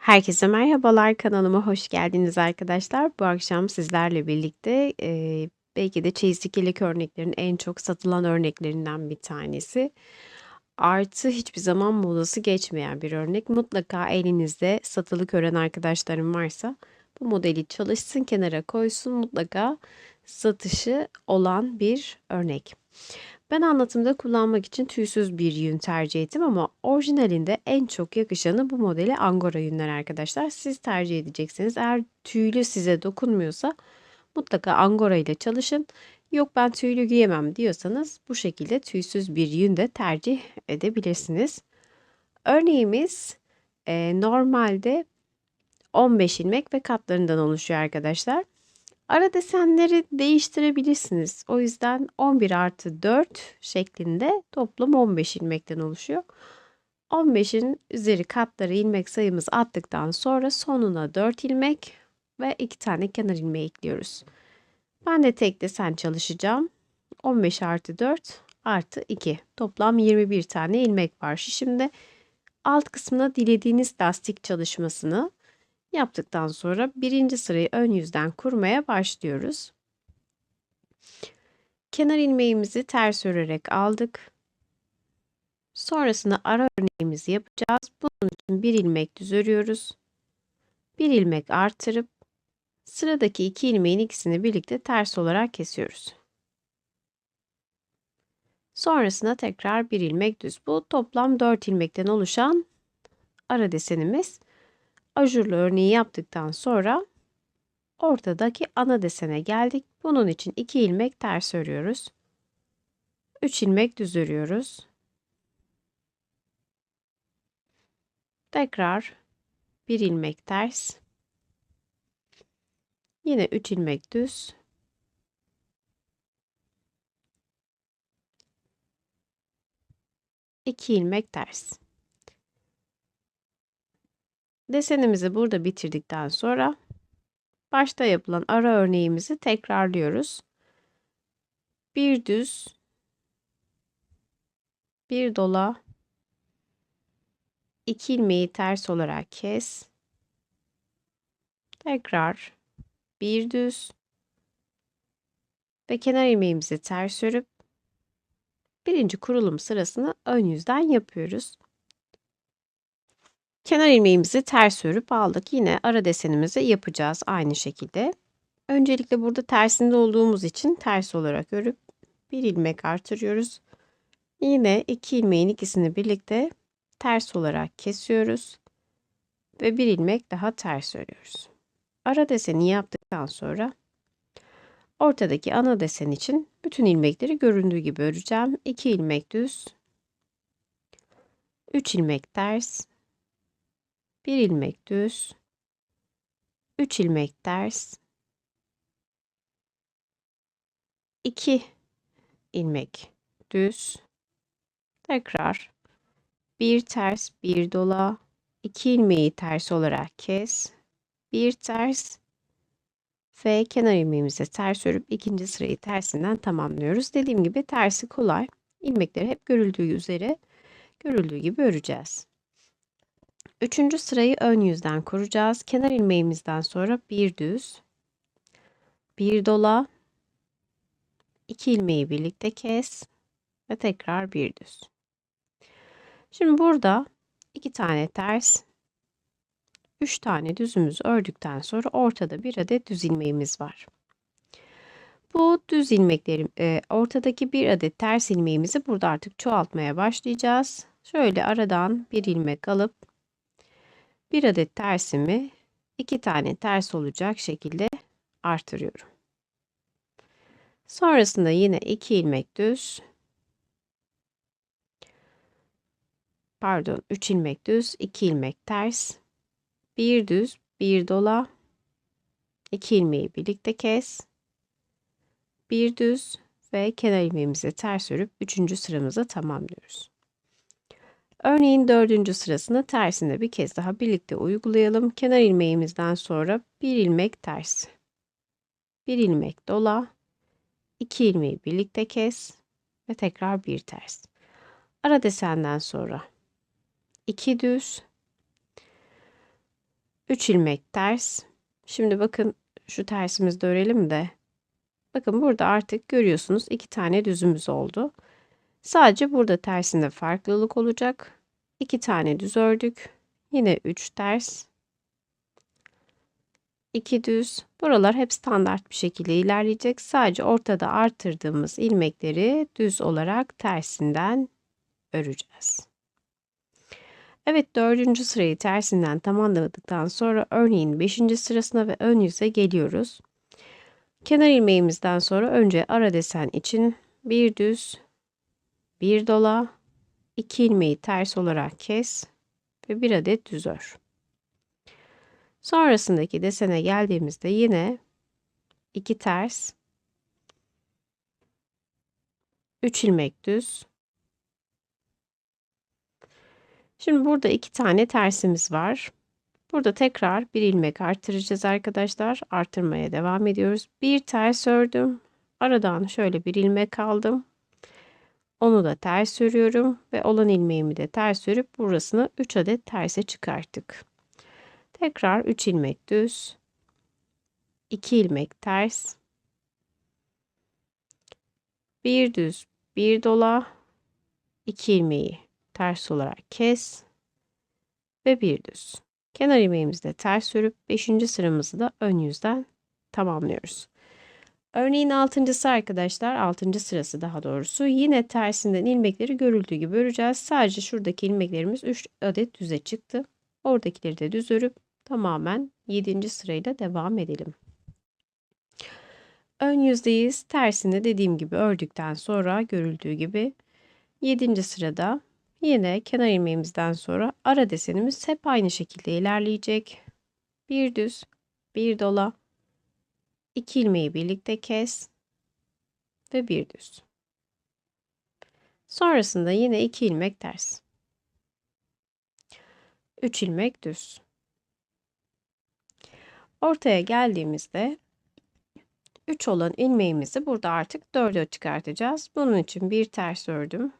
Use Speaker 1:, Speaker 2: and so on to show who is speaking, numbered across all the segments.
Speaker 1: Herkese merhabalar, kanalıma hoş geldiniz arkadaşlar. Bu akşam sizlerle birlikte, eee, belki de çeyiz dikelik örneklerinin en çok satılan örneklerinden bir tanesi. Artı hiçbir zaman modası geçmeyen bir örnek. Mutlaka elinizde satılık ören arkadaşlarım varsa bu modeli çalışsın, kenara koysun. Mutlaka satışı olan bir örnek. Ben anlatımda kullanmak için tüysüz bir yün tercih ettim ama orijinalinde en çok yakışanı bu modeli angora yünler arkadaşlar. Siz tercih edeceksiniz. Eğer tüylü size dokunmuyorsa mutlaka angora ile çalışın. Yok ben tüylü giyemem diyorsanız bu şekilde tüysüz bir yün de tercih edebilirsiniz. Örneğimiz e, normalde 15 ilmek ve katlarından oluşuyor arkadaşlar. Ara desenleri değiştirebilirsiniz. O yüzden 11 artı 4 şeklinde toplam 15 ilmekten oluşuyor. 15'in üzeri katları ilmek sayımız attıktan sonra sonuna 4 ilmek ve 2 tane kenar ilmeği ekliyoruz. Ben de tek desen çalışacağım. 15 artı 4 artı 2. Toplam 21 tane ilmek var. Şimdi alt kısmına dilediğiniz lastik çalışmasını Yaptıktan sonra birinci sırayı ön yüzden kurmaya başlıyoruz. Kenar ilmeğimizi ters örerek aldık. Sonrasında ara örneğimizi yapacağız. Bunun için bir ilmek düz örüyoruz. Bir ilmek artırıp sıradaki iki ilmeğin ikisini birlikte ters olarak kesiyoruz. Sonrasında tekrar bir ilmek düz. Bu toplam 4 ilmekten oluşan ara desenimiz ajurlu örneği yaptıktan sonra ortadaki ana desene geldik. Bunun için 2 ilmek ters örüyoruz. 3 ilmek düz örüyoruz. Tekrar 1 ilmek ters. Yine 3 ilmek düz. İki ilmek ters. Desenimizi burada bitirdikten sonra başta yapılan ara örneğimizi tekrarlıyoruz. Bir düz, bir dola, iki ilmeği ters olarak kes. Tekrar bir düz ve kenar ilmeğimizi ters örüp birinci kurulum sırasını ön yüzden yapıyoruz. Kenar ilmeğimizi ters örüp aldık. Yine ara desenimizi yapacağız aynı şekilde. Öncelikle burada tersinde olduğumuz için ters olarak örüp bir ilmek artırıyoruz. Yine iki ilmeğin ikisini birlikte ters olarak kesiyoruz ve bir ilmek daha ters örüyoruz. Ara deseni yaptıktan sonra ortadaki ana desen için bütün ilmekleri göründüğü gibi öreceğim. 2 ilmek düz, 3 ilmek ters, 1 ilmek düz, 3 ilmek ters, 2 ilmek düz, tekrar bir ters, bir dola, 2 ilmeği ters olarak kes, bir ters ve kenar ilmeğimize ters örüp ikinci sırayı tersinden tamamlıyoruz. Dediğim gibi tersi kolay. İlmekleri hep görüldüğü üzere görüldüğü gibi öreceğiz. Üçüncü sırayı ön yüzden kuracağız. Kenar ilmeğimizden sonra bir düz, bir dola, iki ilmeği birlikte kes ve tekrar bir düz. Şimdi burada iki tane ters, üç tane düzümüzü ördükten sonra ortada bir adet düz ilmeğimiz var. Bu düz ilmeklerim, e, ortadaki bir adet ters ilmeğimizi burada artık çoğaltmaya başlayacağız. Şöyle aradan bir ilmek alıp bir adet tersimi iki tane ters olacak şekilde artırıyorum. Sonrasında yine iki ilmek düz pardon 3 ilmek düz 2 ilmek ters bir düz bir dola 2 ilmeği birlikte kes bir düz ve kenar ilmeğimizi ters örüp 3. sıramızı tamamlıyoruz. Örneğin dördüncü sırasını tersinde bir kez daha birlikte uygulayalım. Kenar ilmeğimizden sonra bir ilmek ters. Bir ilmek dola. iki ilmeği birlikte kes ve tekrar bir ters. Ara desenden sonra iki düz 3 ilmek ters. Şimdi bakın şu tersimizi de örelim de. Bakın burada artık görüyorsunuz iki tane düzümüz oldu. Sadece burada tersinde farklılık olacak. 2 tane düz ördük. Yine 3 ters. 2 düz. Buralar hep standart bir şekilde ilerleyecek. Sadece ortada artırdığımız ilmekleri düz olarak tersinden öreceğiz. Evet dördüncü sırayı tersinden tamamladıktan sonra örneğin beşinci sırasına ve ön yüze geliyoruz. Kenar ilmeğimizden sonra önce ara desen için bir düz, bir dola, iki ilmeği ters olarak kes ve bir adet düz ör. Sonrasındaki desene geldiğimizde yine iki ters, üç ilmek düz, Şimdi burada iki tane tersimiz var. Burada tekrar bir ilmek artıracağız arkadaşlar. Artırmaya devam ediyoruz. Bir ters ördüm. Aradan şöyle bir ilmek aldım. Onu da ters örüyorum ve olan ilmeğimi de ters örüp burasını 3 adet terse çıkarttık. Tekrar 3 ilmek düz. 2 ilmek ters. Bir düz, bir dola, 2 ilmeği ters olarak kes ve bir düz. Kenar ilmeğimizi de ters örüp 5. sıramızı da ön yüzden tamamlıyoruz. Örneğin 6.sı arkadaşlar 6. sırası daha doğrusu yine tersinden ilmekleri görüldüğü gibi öreceğiz. Sadece şuradaki ilmeklerimiz 3 adet düze çıktı. Oradakileri de düz örüp tamamen 7. sırayla devam edelim. Ön yüzdeyiz. Tersini dediğim gibi ördükten sonra görüldüğü gibi 7. sırada Yine kenar ilmeğimizden sonra ara desenimiz hep aynı şekilde ilerleyecek. Bir düz, bir dola, iki ilmeği birlikte kes ve bir düz. Sonrasında yine iki ilmek ters. 3 ilmek düz. Ortaya geldiğimizde 3 olan ilmeğimizi burada artık 4'e çıkartacağız. Bunun için bir ters ördüm.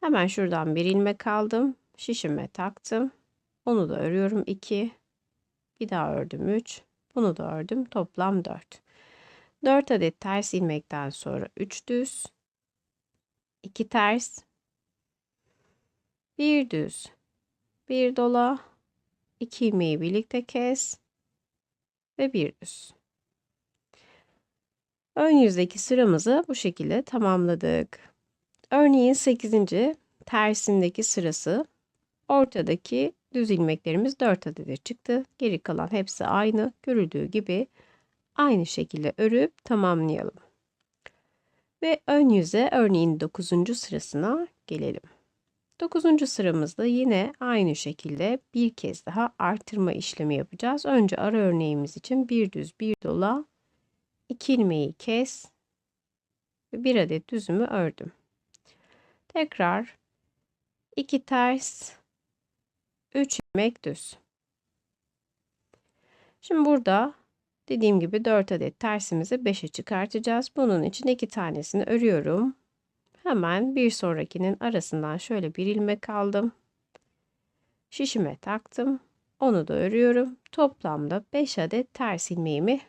Speaker 1: Hemen şuradan bir ilmek aldım. Şişime taktım. Onu da örüyorum 2. Bir daha ördüm 3. Bunu da ördüm. Toplam 4. 4 adet ters ilmekten sonra 3 düz. 2 ters. 1 düz. 1 dola. 2 ilmeği birlikte kes. Ve 1 düz. Ön yüzdeki sıramızı bu şekilde tamamladık. Örneğin 8. tersindeki sırası ortadaki düz ilmeklerimiz 4 adet çıktı. Geri kalan hepsi aynı. Görüldüğü gibi aynı şekilde örüp tamamlayalım. Ve ön yüze örneğin 9. sırasına gelelim. 9. sıramızda yine aynı şekilde bir kez daha artırma işlemi yapacağız. Önce ara örneğimiz için bir düz bir dola 2 ilmeği kes ve bir adet düzümü ördüm. Tekrar 2 ters 3 ilmek düz. Şimdi burada dediğim gibi 4 adet tersimizi 5'e çıkartacağız. Bunun için 2 tanesini örüyorum. Hemen bir sonrakinin arasından şöyle bir ilmek aldım. Şişime taktım. Onu da örüyorum. Toplamda 5 adet ters ilmeğimi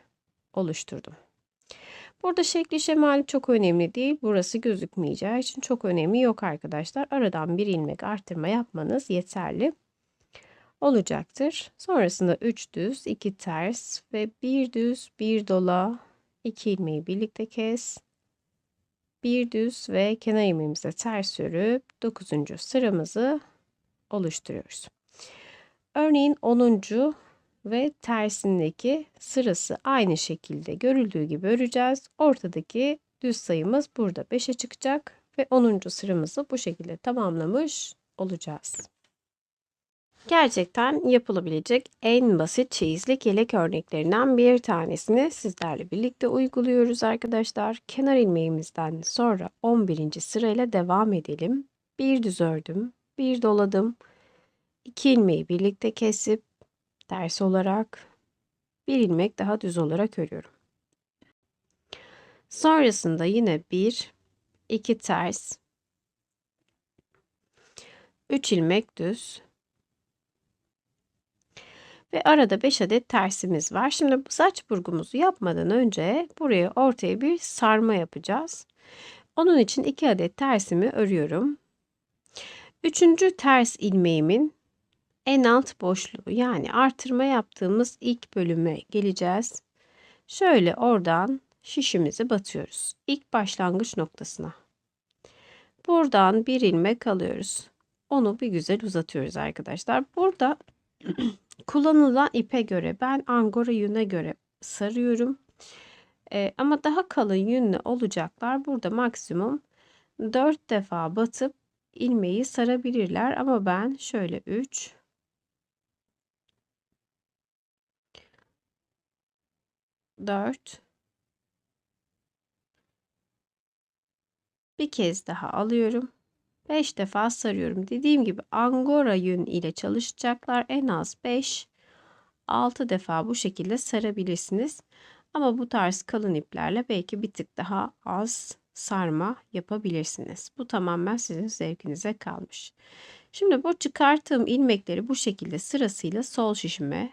Speaker 1: oluşturdum. Burada şekli şemali çok önemli değil. Burası gözükmeyeceği için çok önemi yok arkadaşlar. Aradan bir ilmek arttırma yapmanız yeterli olacaktır. Sonrasında 3 düz, 2 ters ve 1 düz, 1 dola, 2 ilmeği birlikte kes. 1 düz ve kenar ilmeğimize ters örüp 9. sıramızı oluşturuyoruz. Örneğin 10 ve tersindeki sırası aynı şekilde görüldüğü gibi öreceğiz. Ortadaki düz sayımız burada 5'e çıkacak ve 10. sıramızı bu şekilde tamamlamış olacağız. Gerçekten yapılabilecek en basit çeyizlik yelek örneklerinden bir tanesini sizlerle birlikte uyguluyoruz arkadaşlar. Kenar ilmeğimizden sonra 11. sırayla devam edelim. Bir düz ördüm, bir doladım. 2 ilmeği birlikte kesip ters olarak bir ilmek daha düz olarak örüyorum. Sonrasında yine bir, iki ters, üç ilmek düz, Ve arada 5 adet tersimiz var. Şimdi bu saç burgumuzu yapmadan önce buraya ortaya bir sarma yapacağız. Onun için 2 adet tersimi örüyorum. Üçüncü ters ilmeğimin en alt boşluğu yani artırma yaptığımız ilk bölüme geleceğiz. Şöyle oradan şişimizi batıyoruz. İlk başlangıç noktasına. Buradan bir ilmek alıyoruz. Onu bir güzel uzatıyoruz arkadaşlar. Burada kullanılan ipe göre ben angora yüne göre sarıyorum. Ee, ama daha kalın yünlü olacaklar. Burada maksimum 4 defa batıp ilmeği sarabilirler. Ama ben şöyle 3 4 bir kez daha alıyorum. 5 defa sarıyorum. Dediğim gibi angora yün ile çalışacaklar. En az 5 6 defa bu şekilde sarabilirsiniz. Ama bu tarz kalın iplerle belki bir tık daha az sarma yapabilirsiniz. Bu tamamen sizin zevkinize kalmış. Şimdi bu çıkarttığım ilmekleri bu şekilde sırasıyla sol şişime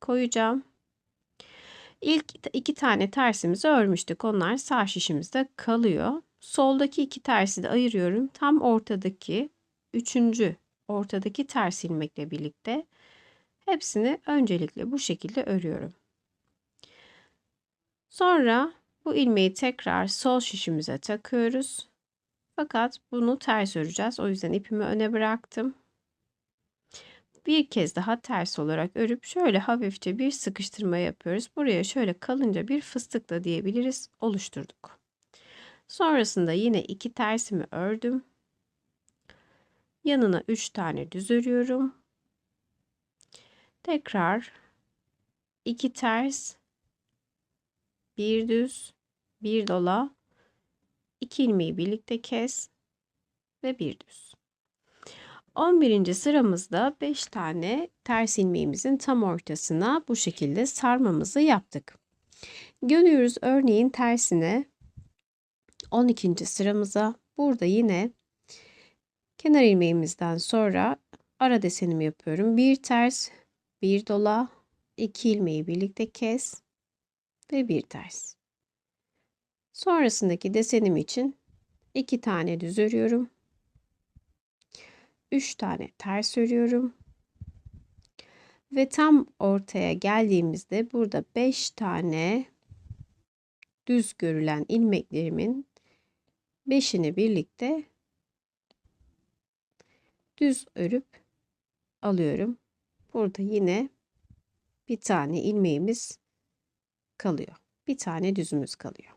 Speaker 1: koyacağım. İlk iki tane tersimizi örmüştük. Onlar sağ şişimizde kalıyor. Soldaki iki tersi de ayırıyorum. Tam ortadaki üçüncü ortadaki ters ilmekle birlikte hepsini öncelikle bu şekilde örüyorum. Sonra bu ilmeği tekrar sol şişimize takıyoruz. Fakat bunu ters öreceğiz. O yüzden ipimi öne bıraktım. Bir kez daha ters olarak örüp şöyle hafifçe bir sıkıştırma yapıyoruz. Buraya şöyle kalınca bir fıstık da diyebiliriz. Oluşturduk. Sonrasında yine iki tersimi ördüm. Yanına 3 tane düz örüyorum. Tekrar 2 ters, bir düz, bir dola, 2 ilmeği birlikte kes ve bir düz. 11. sıramızda 5 tane ters ilmeğimizin tam ortasına bu şekilde sarmamızı yaptık. Dönüyoruz örneğin tersine 12. sıramıza. Burada yine kenar ilmeğimizden sonra ara desenimi yapıyorum. Bir ters, bir dola, iki ilmeği birlikte kes ve bir ters. Sonrasındaki desenim için iki tane düz örüyorum. Üç tane ters örüyorum. Ve tam ortaya geldiğimizde burada beş tane düz görülen ilmeklerimin beşini birlikte düz örüp alıyorum. Burada yine bir tane ilmeğimiz kalıyor. Bir tane düzümüz kalıyor.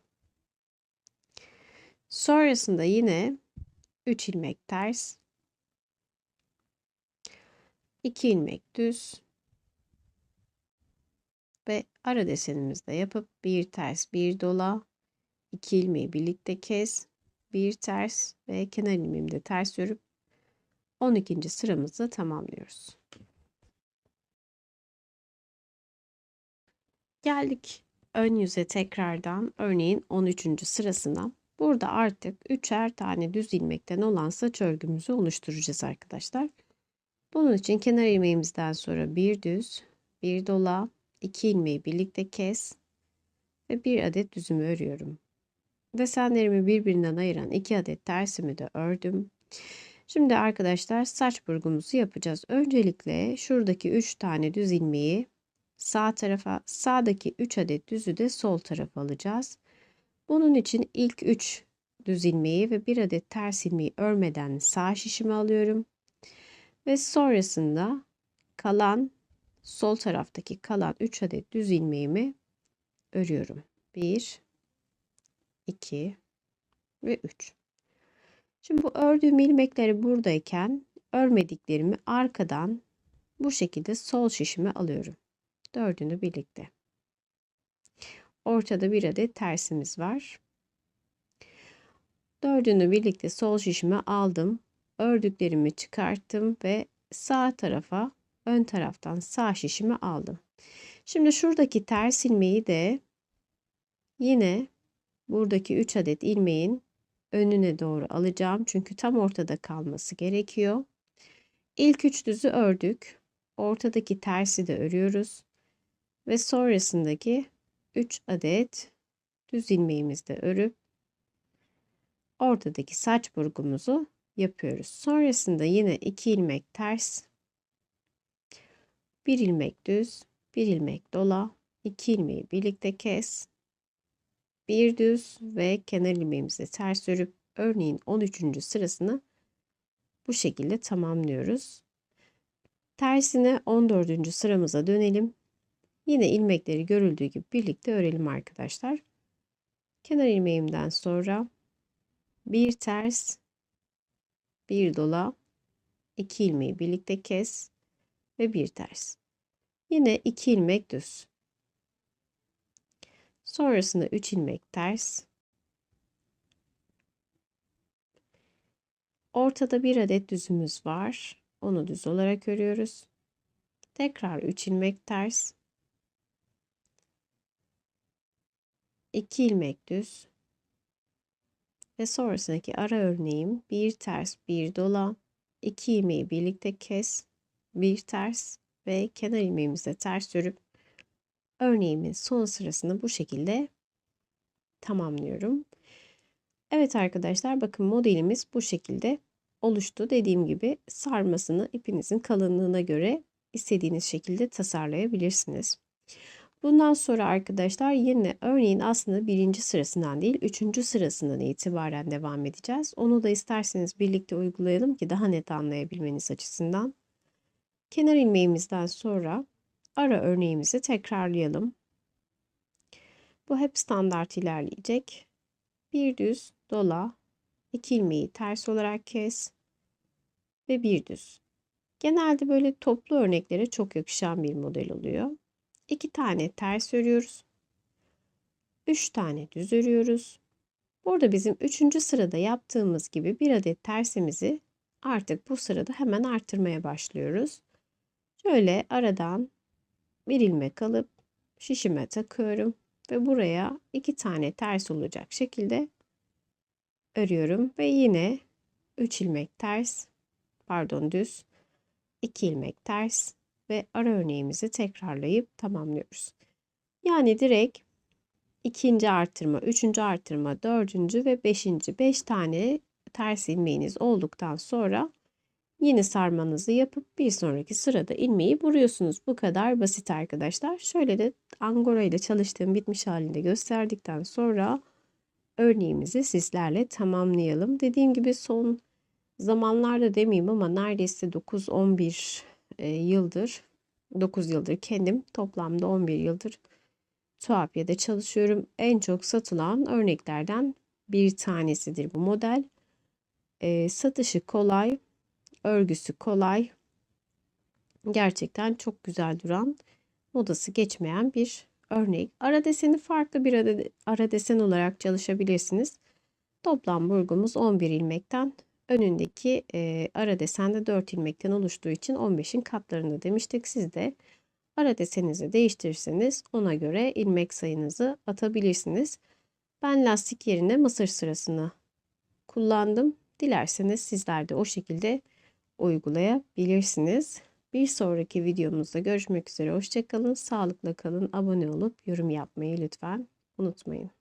Speaker 1: Sonrasında yine 3 ilmek ters, 2 ilmek düz ve ara desenimizde yapıp bir ters bir dola 2 ilmeği birlikte kes bir ters ve kenar ilmeğimi ters örüp 12. sıramızı tamamlıyoruz. Geldik ön yüze tekrardan örneğin 13. sırasına. Burada artık üçer tane düz ilmekten olan saç örgümüzü oluşturacağız arkadaşlar. Bunun için kenar ilmeğimizden sonra bir düz, bir dola, iki ilmeği birlikte kes ve bir adet düzümü örüyorum. Desenlerimi birbirinden ayıran iki adet tersimi de ördüm. Şimdi arkadaşlar saç burgumuzu yapacağız. Öncelikle şuradaki 3 tane düz ilmeği sağ tarafa, sağdaki 3 adet düzü de sol tarafa alacağız. Bunun için ilk 3 düz ilmeği ve 1 adet ters ilmeği örmeden sağ şişimi alıyorum. Ve sonrasında kalan sol taraftaki kalan 3 adet düz ilmeğimi örüyorum. 1 2 ve 3. Şimdi bu ördüğüm ilmekleri buradayken örmediklerimi arkadan bu şekilde sol şişime alıyorum. Dördünü birlikte. Ortada bir adet tersimiz var. Dördünü birlikte sol şişime aldım. Ördüklerimi çıkarttım ve sağ tarafa ön taraftan sağ şişimi aldım. Şimdi şuradaki ters ilmeği de yine buradaki 3 adet ilmeğin önüne doğru alacağım. Çünkü tam ortada kalması gerekiyor. İlk üç düzü ördük. ortadaki tersi de örüyoruz ve sonrasındaki 3 adet düz ilmeğimizi de örüp ortadaki saç burgumuzu yapıyoruz. Sonrasında yine 2 ilmek ters, 1 ilmek düz, 1 ilmek dola, 2 ilmeği birlikte kes, bir düz ve kenar ilmeğimizi ters örüp örneğin 13. sırasını bu şekilde tamamlıyoruz. Tersine 14. sıramıza dönelim. Yine ilmekleri görüldüğü gibi birlikte örelim arkadaşlar. Kenar ilmeğimden sonra bir ters, bir dola, iki ilmeği birlikte kes ve bir ters. Yine iki ilmek düz. Sonrasında 3 ilmek ters. Ortada bir adet düzümüz var. Onu düz olarak örüyoruz. Tekrar 3 ilmek ters. 2 ilmek düz. Ve sonrasındaki ara örneğim bir ters bir dola. 2 ilmeği birlikte kes. Bir ters ve kenar ilmeğimizi ters örüp örneğimin son sırasını bu şekilde tamamlıyorum. Evet arkadaşlar bakın modelimiz bu şekilde oluştu. Dediğim gibi sarmasını ipinizin kalınlığına göre istediğiniz şekilde tasarlayabilirsiniz. Bundan sonra arkadaşlar yine örneğin aslında birinci sırasından değil üçüncü sırasından itibaren devam edeceğiz. Onu da isterseniz birlikte uygulayalım ki daha net anlayabilmeniz açısından. Kenar ilmeğimizden sonra ara örneğimizi tekrarlayalım. Bu hep standart ilerleyecek. Bir düz dola, iki ilmeği ters olarak kes ve bir düz. Genelde böyle toplu örneklere çok yakışan bir model oluyor. İki tane ters örüyoruz. Üç tane düz örüyoruz. Burada bizim üçüncü sırada yaptığımız gibi bir adet tersimizi artık bu sırada hemen arttırmaya başlıyoruz. Şöyle aradan bir ilmek alıp şişime takıyorum ve buraya iki tane ters olacak şekilde örüyorum ve yine 3 ilmek ters pardon düz 2 ilmek ters ve ara örneğimizi tekrarlayıp tamamlıyoruz. Yani direkt ikinci artırma, üçüncü artırma, dördüncü ve beşinci beş tane ters ilmeğiniz olduktan sonra Yeni sarmanızı yapıp bir sonraki sırada ilmeği vuruyorsunuz. Bu kadar basit arkadaşlar. Şöyle de angora ile çalıştığım bitmiş halinde gösterdikten sonra örneğimizi sizlerle tamamlayalım. Dediğim gibi son zamanlarda demeyeyim ama neredeyse 9-11 e, yıldır 9 yıldır kendim toplamda 11 yıldır Tuhafya'da çalışıyorum. En çok satılan örneklerden bir tanesidir bu model. E, satışı kolay, Örgüsü kolay. Gerçekten çok güzel duran, modası geçmeyen bir örnek. Ara deseni farklı bir ara desen olarak çalışabilirsiniz. Toplam burgumuz 11 ilmekten önündeki e, ara desende 4 ilmekten oluştuğu için 15'in katlarında demiştik. Siz de ara deseninizi değiştirirseniz ona göre ilmek sayınızı atabilirsiniz. Ben lastik yerine mısır sırasını kullandım. Dilerseniz sizler de o şekilde uygulayabilirsiniz. Bir sonraki videomuzda görüşmek üzere. Hoşçakalın, sağlıkla kalın, abone olup yorum yapmayı lütfen unutmayın.